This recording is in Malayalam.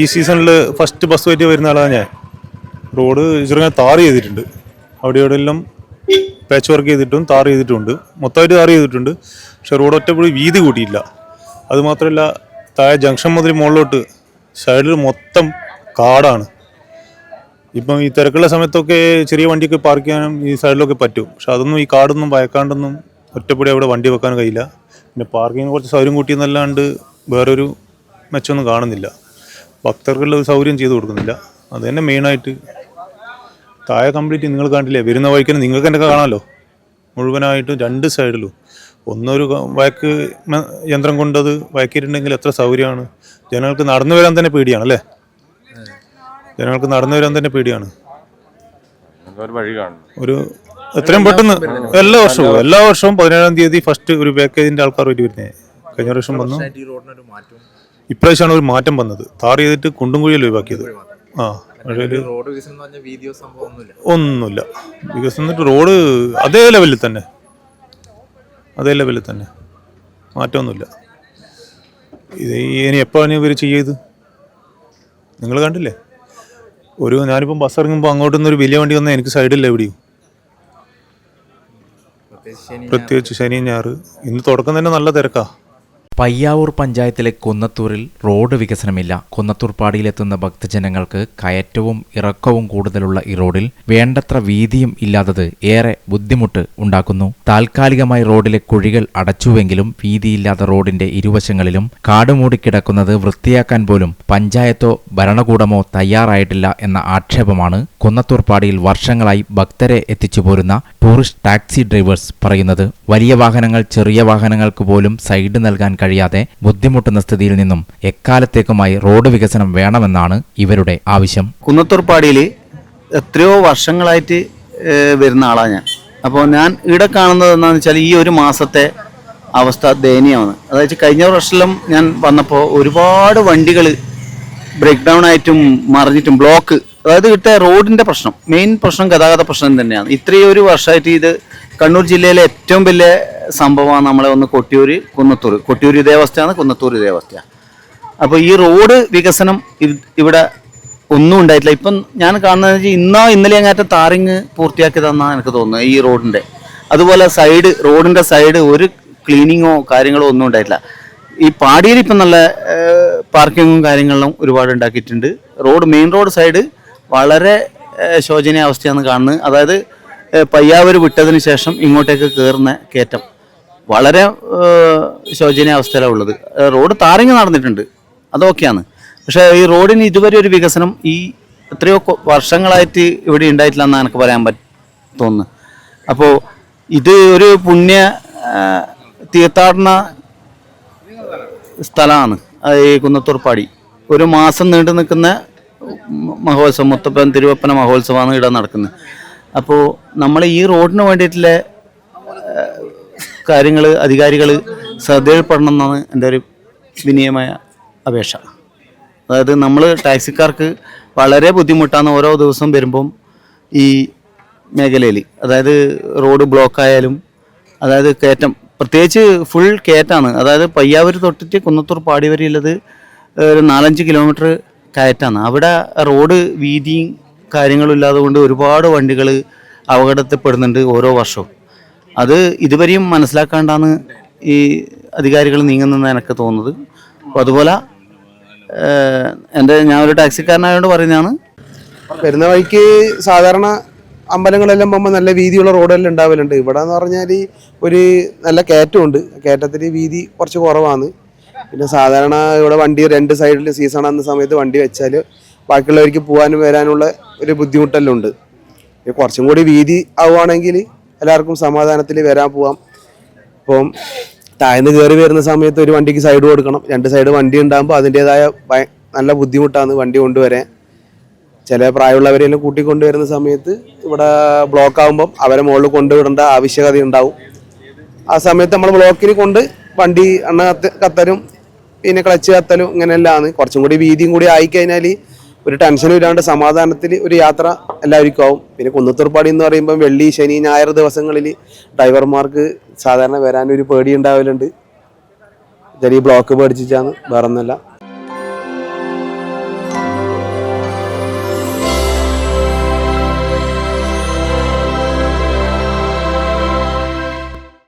ഈ സീസണിൽ ഫസ്റ്റ് ബസ് ആയിട്ട് വരുന്ന ആളാണ് ഞാൻ. റോഡ് ചെറുങ്ങനെ താർ ചെയ്തിട്ടുണ്ട്. അവിടെ ഇവിടെ എല്ലാം പാച്ച് വർക്ക് ചെയ്തിട്ടും താർ ചെയ്തിട്ടുണ്ട്. മൊത്തമായിട്ട് താർ ചെയ്തിട്ടുണ്ട്. പക്ഷെ റോഡ് ഒറ്റപ്പോഴും വീതി കൂട്ടിയില്ല. അതുമാത്രമല്ല താഴെ ജംഗ്ഷൻ മുതൽ മുകളിലോട്ട് സൈഡിൽ മൊത്തം കാടാണ്. ഇപ്പം ഈ തിരക്കുള്ള സമയത്തൊക്കെ ചെറിയ വണ്ടിയൊക്കെ പാർക്ക് ചെയ്യാനും ഈ സൈഡിലൊക്കെ പറ്റും. പക്ഷെ അതൊന്നും ഈ കാടൊന്നും വയക്കാണ്ടൊന്നും ഒറ്റപ്പടി അവിടെ വണ്ടി വെക്കാൻ കഴിയില്ല. പിന്നെ പാർക്കിങ്ങിന് കുറച്ച് സൗകര്യം കൂട്ടിയെന്നല്ലാണ്ട് വേറൊരു മെച്ചമൊന്നും കാണുന്നില്ല. ഭക്തർക്കുള്ള ഒരു സൗകര്യം ചെയ്തു കൊടുക്കുന്നില്ല. അത് തന്നെ മെയിനായിട്ട് താഴെ കംപ്ലീറ്റ് നിങ്ങൾ കണ്ടില്ലേ? വരുന്ന വഴിക്ക് നിങ്ങൾക്ക് എന്തൊക്കെ കാണാമല്ലോ? മുഴുവനായിട്ടും രണ്ട് സൈഡിലും ഒന്നൊരു വയക്ക് യന്ത്രം കൊണ്ടത് വയക്കിയിട്ടുണ്ടെങ്കിൽ എത്ര സൗകര്യമാണ്. ജനങ്ങൾക്ക് നടന്നു വരാൻ തന്നെ പേടിയാണ് അല്ലേ? ജനങ്ങൾക്ക് നടന്നു വരാൻ തന്നെ പേടിയാണ്. ഒരു എത്രയും പെട്ടെന്ന് എല്ലാ വർഷവും എല്ലാ വർഷവും പതിനേഴാം തീയതി ഫസ്റ്റ് ഒരു പാക്കേജിന്റെ ആൾക്കാർ വേണ്ടി വരുന്നത് കഴിഞ്ഞ വർഷം വന്നു. ഇപ്രാവശ്യമാണ് ഒരു മാറ്റം വന്നത്. താർ ചെയ്തിട്ട് കുണ്ടും കുഴിയല്ല ഒഴിവാക്കിയത്. ആ ഒന്നുമില്ല വികസനം എന്നിട്ട് റോഡ് അതേ ലെവലിൽ തന്നെ. അതേ ലെവലിൽ തന്നെ. മാറ്റമൊന്നുമില്ല. ഇത് ഇനി എപ്പോഴാണ് ഇവർ ചെയ്യത്? നിങ്ങൾ കണ്ടില്ലേ? ഒരു ഞാനിപ്പം ബസ് ഇറങ്ങുമ്പോൾ അങ്ങോട്ട് നിന്ന് ഒരു വലിയ വണ്ടി വന്നാൽ എനിക്ക് സൈഡില്ല എവിടെയും. പ്രത്യേകിച്ച് ശനി ഞാറ് ഇന്ന് തുടക്കം തന്നെ നല്ല തിരക്കാ. പയ്യാവൂർ പഞ്ചായത്തിലെ കുന്നത്തൂരിൽ റോഡ് വികസനമില്ല. കുന്നത്തൂർ പാടിയിലെത്തുന്ന ഭക്തജനങ്ങൾക്ക് കയറ്റവും ഇറക്കവും കൂടുതലുള്ള ഈ റോഡിൽ വേണ്ടത്ര വീതിയും ഇല്ലാത്തത് ഏറെ ബുദ്ധിമുട്ട് ഉണ്ടാക്കുന്നു. താൽക്കാലികമായി റോഡിലെ കുഴികൾ അടച്ചുവെങ്കിലും വീതിയില്ലാത്ത റോഡിന്റെ ഇരുവശങ്ങളിലും കാടുമൂടിക്കിടക്കുന്നത് വൃത്തിയാക്കാൻ പോലും പഞ്ചായത്തോ ഭരണകൂടമോ തയ്യാറായിട്ടില്ല എന്ന ആക്ഷേപമാണ് കുന്നത്തൂർ പാടിയിൽ വർഷങ്ങളായി ഭക്തരെ എത്തിച്ചു പോരുന്ന ടൂറിസ്റ്റ് ടാക്സി ഡ്രൈവേഴ്സ് പറയുന്നത് വലിയ വാഹനങ്ങൾ ചെറിയ വാഹനങ്ങൾക്ക് പോലും സൈഡ് നൽകാൻ കഴിയാതെ ബുദ്ധിമുട്ടുന്ന സ്ഥിതിയിൽ നിന്നും എക്കാലത്തേക്കുമായി റോഡ് വികസനം വേണമെന്നാണ് ഇവരുടെ ആവശ്യം. കുന്നത്തൂർപ്പാടിയിൽ എത്രയോ വർഷങ്ങളായിട്ട് വരുന്ന ആളാണ് ഞാൻ. അപ്പോൾ ഞാൻ ഇവിടെ കാണുന്നത് എന്താണെന്ന് വെച്ചാൽ ഈ ഒരു മാസത്തെ അവസ്ഥ ദയനീയമാണ്. അതായത് കഴിഞ്ഞ വർഷം ഞാൻ വന്നപ്പോൾ ഒരുപാട് വണ്ടികൾ ബ്രേക്ക് ഡൗൺ ആയിട്ടും മറിഞ്ഞിട്ടും ബ്ലോക്ക് അതായത് ഇവിടുത്തെ റോഡിന്റെ പ്രശ്നം മെയിൻ പ്രശ്നം ഗതാഗത പ്രശ്നം തന്നെയാണ്. ഇത്രയും ഒരു വർഷമായിട്ട് ഇത് കണ്ണൂർ ജില്ലയിലെ ഏറ്റവും വലിയ സംഭവമാണ് നമ്മളെ ഒന്ന് കൊട്ടിയൂര് കുന്നത്തൂർ കൊട്ടിയൂർ ഇതേ അവസ്ഥയാണ് കുന്നത്തൂർ ഇതേ അവസ്ഥയാണ്. അപ്പോൾ ഈ റോഡ് വികസനം ഇവിടെ ഒന്നും ഉണ്ടായിട്ടില്ല. ഇപ്പം ഞാൻ കാണുന്നത് വെച്ചാൽ ഇന്നോ ഇന്നലെ അങ്ങാറ്റം താറിങ് പൂർത്തിയാക്കിയതെന്നാണ് എനിക്ക് തോന്നുന്നത് ഈ റോഡിന്റെ. അതുപോലെ സൈഡ് റോഡിന്റെ സൈഡ് ഒരു ക്ലീനിങ്ങോ കാര്യങ്ങളോ ഒന്നും ഉണ്ടായിട്ടില്ല. ഈ പാടിയിൽ ഇപ്പം നല്ല പാർക്കിങ്ങും കാര്യങ്ങളും ഒരുപാട് ഉണ്ടാക്കിയിട്ടുണ്ട്. റോഡ് മെയിൻ റോഡ് സൈഡ് വളരെ ശോചനീയ അവസ്ഥയാണ് കാണുന്നത്. അതായത് പയ്യാവൂർ വിട്ടതിന് ശേഷം ഇങ്ങോട്ടേക്ക് കയറുന്ന കയറ്റം വളരെ ശോചനീയ അവസ്ഥയിലാണ് ഉള്ളത്. റോഡ് താറിങ് നടന്നിട്ടുണ്ട്. അതൊക്കെയാണ്. പക്ഷേ ഈ റോഡിന് ഇതുവരെ ഒരു വികസനം ഈ എത്രയോ വർഷങ്ങളായിട്ട് ഇവിടെ ഉണ്ടായിട്ടില്ല എന്നാണ് എനിക്ക് പറയാൻ പറ്റും തോന്നുന്നു അപ്പോൾ ഇത് ഒരു പുണ്യ തീർത്ഥാടന സ്ഥലമാണ്. ഈ കുന്നത്തൂർപ്പാടി. ഒരു മാസം നീണ്ടു നിൽക്കുന്ന മഹോത്സവം മുത്തപ്പൻ തിരുവപ്പന മഹോത്സവമാണ് ഇവിടെ നടക്കുന്നത്. അപ്പോൾ നമ്മൾ ഈ റോഡിന് വേണ്ടിയിട്ടുള്ള കാര്യങ്ങൾ അധികാരികൾ ശ്രദ്ധയിൽപ്പെടണം എന്നാണ് എന്റെ ഒരു വിനീയമായ അപേക്ഷ. അതായത് നമ്മൾ ടാക്സിക്കാർക്ക് വളരെ ബുദ്ധിമുട്ടാണ് ഓരോ ദിവസം വരുമ്പം ഈ മേഖലയിൽ അതായത് റോഡ് ബ്ലോക്ക് ആയാലും അതായത് കയറ്റം പ്രത്യേകിച്ച് ഫുൾ കയറ്റാണ്. അതായത് പയ്യാവൂർ തൊട്ടിട്ട് കുന്നത്തൂർ പാടി വരെയുള്ളത് ഒരു നാലഞ്ച് കിലോമീറ്റർ കയറ്റാണ്. അവിടെ റോഡ് വീതിയും കാര്യങ്ങളും ഇല്ലാതെ കൊണ്ട് ഒരുപാട് വണ്ടികൾ അപകടത്തിൽപ്പെടുന്നുണ്ട് ഓരോ വർഷവും. അത് ഇതുവരെയും മനസ്സിലാക്കാണ്ടാണ് ഈ അധികാരികൾ നീങ്ങുന്നതെന്ന് എനിക്ക് തോന്നുന്നത്. അപ്പോൾ അതുപോലെ എന്റെ ഞാൻ ഒരു ടാക്സിക്കാരനായതുകൊണ്ട് പറയുന്നതാണ്. വരുന്ന വഴിക്ക് സാധാരണ അമ്പലങ്ങളെല്ലാം പോകുമ്പോൾ നല്ല വീതിയുള്ള റോഡെല്ലാം ഉണ്ടാവലുണ്ട്. ഇവിടെ എന്ന് പറഞ്ഞാൽ ഒരു നല്ല കയറ്റമുണ്ട്. കയറ്റത്തിന് വീതി കുറച്ച് കുറവാണ്. പിന്നെ സാധാരണ ഇവിടെ വണ്ടി രണ്ട് സൈഡിൽ സീസൺ ആകുന്ന സമയത്ത് വണ്ടി വെച്ചാൽ ബാക്കിയുള്ളവർക്ക് പോകാനും വരാനുള്ള ഒരു ബുദ്ധിമുട്ടെല്ലാം ഉണ്ട്. കുറച്ചും കൂടി വീതി ആവുകയാണെങ്കിൽ എല്ലാവർക്കും സമാധാനത്തിൽ വരാൻ പോവാം. ഇപ്പം താഴ്ന്ന് കയറി വരുന്ന സമയത്ത് ഒരു വണ്ടിക്ക് സൈഡ് കൊടുക്കണം. രണ്ട് സൈഡ് വണ്ടി ഉണ്ടാകുമ്പോൾ അതിന്റെതായ നല്ല ബുദ്ധിമുട്ടാണ് വണ്ടി കൊണ്ടുവരാൻ. ചില പ്രായമുള്ളവരെല്ലാം കൂട്ടിക്കൊണ്ടുവരുന്ന സമയത്ത് ഇവിടെ ബ്ലോക്ക് ആകുമ്പം അവരെ മുകളിൽ കൊണ്ടുവിടേണ്ട ആവശ്യകത ഉണ്ടാവും. ആ സമയത്ത് നമ്മൾ ബ്ലോക്കിൽ കൊണ്ട് വണ്ടി എണ്ണ കത്ത് കത്തലും പിന്നെ ക്ലച്ച് കത്തലും ഇങ്ങനെയെല്ലാമാണ് കുറച്ചും കൂടി വീതിയും കൂടി ആയിക്കഴിഞ്ഞാൽ ഒരു ടെൻഷനും ഇല്ലാണ്ട് സമാധാനത്തിൽ ഒരു യാത്ര എല്ലാവർക്കും ആവും പിന്നെ കുന്നത്തൂർപ്പാടി എന്ന് പറയുമ്പോൾ വെള്ളി ശനി ഞായർ ദിവസങ്ങളിൽ ഡ്രൈവർമാർക്ക് സാധാരണ വരാനൊരു പേടി ഉണ്ടാവലുണ്ട്. ചെറിയ ബ്ലോക്ക് പേടിച്ചിട്ടാണ് വേറെ ഒന്നല്ല